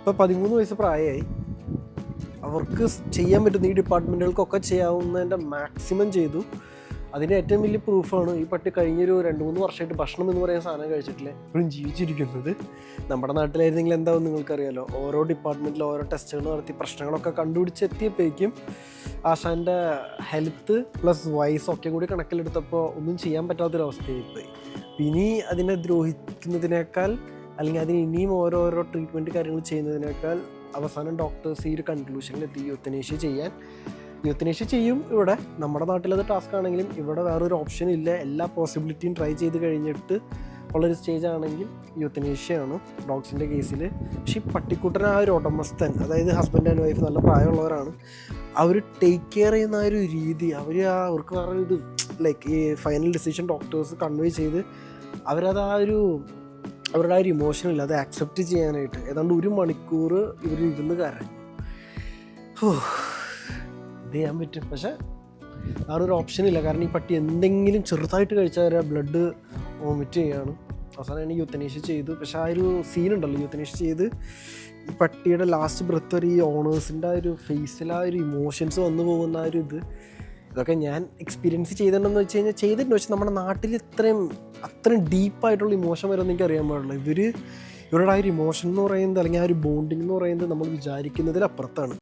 ഇപ്പോൾ പതിമൂന്ന് വയസ്സ് പ്രായമായി. അവർക്ക് ചെയ്യാൻ പറ്റുന്ന ഈ ഡിപ്പാർട്ട്മെന്റുകൾക്കൊക്കെ ചെയ്യാവുന്നതിന്റെ മാക്സിമം ചെയ്തു. അതിന്റെ ഏറ്റവും വലിയ പ്രൂഫാണ് ഈ പട്ടി കഴിഞ്ഞൊരു രണ്ട് മൂന്ന് വർഷമായിട്ട് ഭക്ഷണം എന്ന് പറയുന്ന സാധനം കഴിച്ചിട്ടില്ല? ഇപ്പോഴും ജീവിച്ചിരിക്കുന്നത്. നമ്മുടെ നാട്ടിലായിരുന്നെങ്കിൽ എന്താവും നിങ്ങൾക്കറിയാലോ? ഓരോ ഡിപ്പാർട്ട്മെന്റിൽ ഓരോ ടെസ്റ്റുകൾ നടത്തി പ്രശ്നങ്ങളൊക്കെ കണ്ടുപിടിച്ചെത്തിയപ്പോഴേക്കും ആശാന്റെ ഹെൽത്ത് പ്ലസ് വയസ്സ് ഒക്കെ കൂടി കണക്കിലെടുത്തപ്പോൾ ഒന്നും ചെയ്യാൻ പറ്റാത്തൊരവസ്ഥയായിപ്പോയി. ഇനി അതിനെ ദ്രോഹിക്കുന്നതിനേക്കാൾ അല്ലെങ്കിൽ അതിന് ഇനിയും ഓരോരോ ട്രീറ്റ്മെന്റ് കാര്യങ്ങൾ ചെയ്യുന്നതിനേക്കാൾ അവസാനം ഡോക്ടേഴ്സ് ഈ ഒരു കൺക്ലൂഷനിലെത്തി യൂത്തനേഷ്യ ചെയ്യാൻ. യൂത്തനേഷ്യ ചെയ്യും. ഇവിടെ നമ്മുടെ നാട്ടിലത് ടാസ്ക് ആണെങ്കിലും ഇവിടെ വേറൊരു ഓപ്ഷൻ ഇല്ല. എല്ലാ പോസിബിലിറ്റിയും ട്രൈ ചെയ്ത് കഴിഞ്ഞിട്ട് ഉള്ളൊരു സ്റ്റേജ് ആണെങ്കിൽ യൂത്തനേഷ്യയാണ് ഡോഗ്സിന്റെ കേസിൽ പക്ഷേ ഈ പട്ടിക്കുട്ടൻ ആ ഒരു ഉടമസ്ഥൻ അതായത് ഹസ്ബൻഡ് ആൻഡ് വൈഫ് നല്ല പ്രായമുള്ളവരാണ് അവർ ടേക്ക് കെയർ ചെയ്യുന്ന ആ ഒരു രീതി അവർ ആ അവർക്ക് വേറെ ഇത് ലൈക്ക് ഈ ഫൈനൽ ഡിസിഷൻ ഡോക്ടേഴ്സ് കൺവേ ചെയ്ത് അവരത് ആ ഒരു അവരുടെ ആ ഒരു ഇമോഷൻ ഇല്ല. അത് ആക്സെപ്റ്റ് ചെയ്യാനായിട്ട്. ഏതാണ്ട് ഒരു മണിക്കൂർ ഇവർ ഇരുന്ന് കരഞ്ഞു. ഓ എന്ത് ചെയ്യാൻ പറ്റും? പക്ഷെ വേറെ ഒരു ഓപ്ഷൻ ഇല്ല. കാരണം ഈ പട്ടി എന്തെങ്കിലും ചെറുതായിട്ട് കഴിച്ചാൽ വരെ ബ്ലഡ് വോമിറ്റ് ചെയ്യാണ്. അവസാനം യൂത്തനേഷ്യ ചെയ്തു. പക്ഷെ ആ ഒരു സീൻ ഉണ്ടല്ലോ. യൂത്തനേഷ്യ ചെയ്ത് ഈ പട്ടിയുടെ ലാസ്റ്റ് ബ്രത്ത് വരെ ഈ ഓണേഴ്സിന്റെ ആ ഒരു ഫേസിൽ ആ ഒരു ഇമോഷൻസ് വന്നു പോകുന്ന ആ ഒരു ഇത്. ഇതൊക്കെ ഞാൻ എക്സ്പീരിയൻസ് ചെയ്തിട്ടുണ്ടെന്ന് വെച്ച് കഴിഞ്ഞാൽ ചെയ്തിട്ടുണ്ട്. പക്ഷെ നമ്മുടെ നാട്ടിൽ ഇത്രയും അത്രയും ഡീപ്പായിട്ടുള്ള ഇമോഷൻ വരുമെന്ന് എനിക്ക് അറിയാൻ പാടില്ല. ഇവർ ഇവരുടെ ആ ഒരു ഇമോഷൻ എന്ന് പറയുന്നത് അല്ലെങ്കിൽ ആ ഒരു ബോണ്ടിങ് എന്ന് പറയുന്നത് നമ്മൾ വിചാരിക്കുന്നതിൽ അപ്പുറത്താണ്